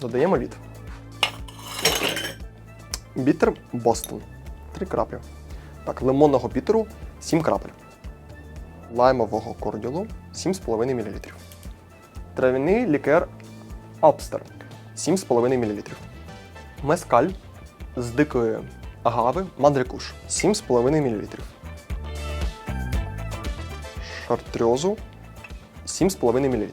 Додаємо лід. Бітер Бостон. 3 краплі. Так, лимонного бітеру 7 крапель. Лаймового корділу 7,5 мл. Трав'яний лікер Обстер 7,5 мл. Мескаль з дикої агави мандрикуш 7,5 мл. Шартрьозу 7,5 мл.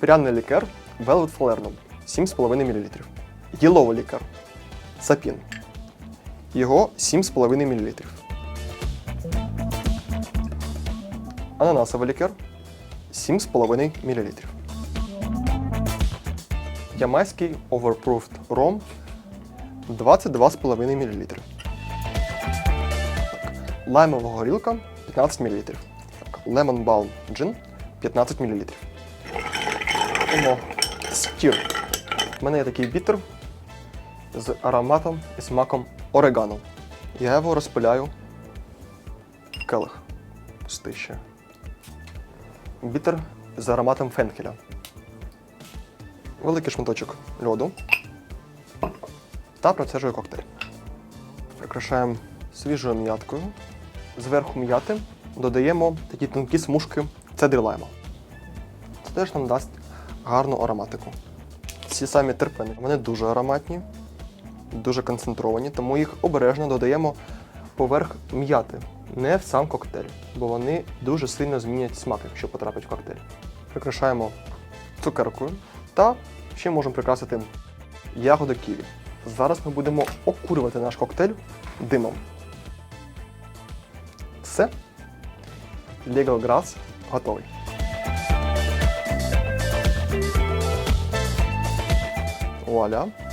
Пряний лікер Velvet Falernum 7,5 мл. Єловий лікер Сапін. Його 7,5 мл. Ананасовий лікер 7,5 мл. Ямайський Overproofed Rom 22,5 мл. Лаймова горілка 15 мл. Lemon Balm Gin 15 мл. Стір. У мене є такий бітер з ароматом і смаком орегано. Я його розпиляю в келих. Пустий ще. Бітер з ароматом фенхеля. Великий шматочок льоду. Та процежую коктейль. Прикрашаємо свіжою м'яткою. Зверху м'яти додаємо такі тонкі смужки цедри лайма. Це теж нам дасть гарну ароматику. Ці самі терпени, вони дуже ароматні, дуже концентровані, тому їх обережно додаємо поверх м'яти, не в сам коктейль, бо вони дуже сильно змінять смак, якщо потрапить в коктейль. Прикрашаємо цукеркою та ще можемо прикрасити ягоди ківі. Зараз ми будемо окурювати наш коктейль димом. Все. Legal Grass готовий. Allahu Alem.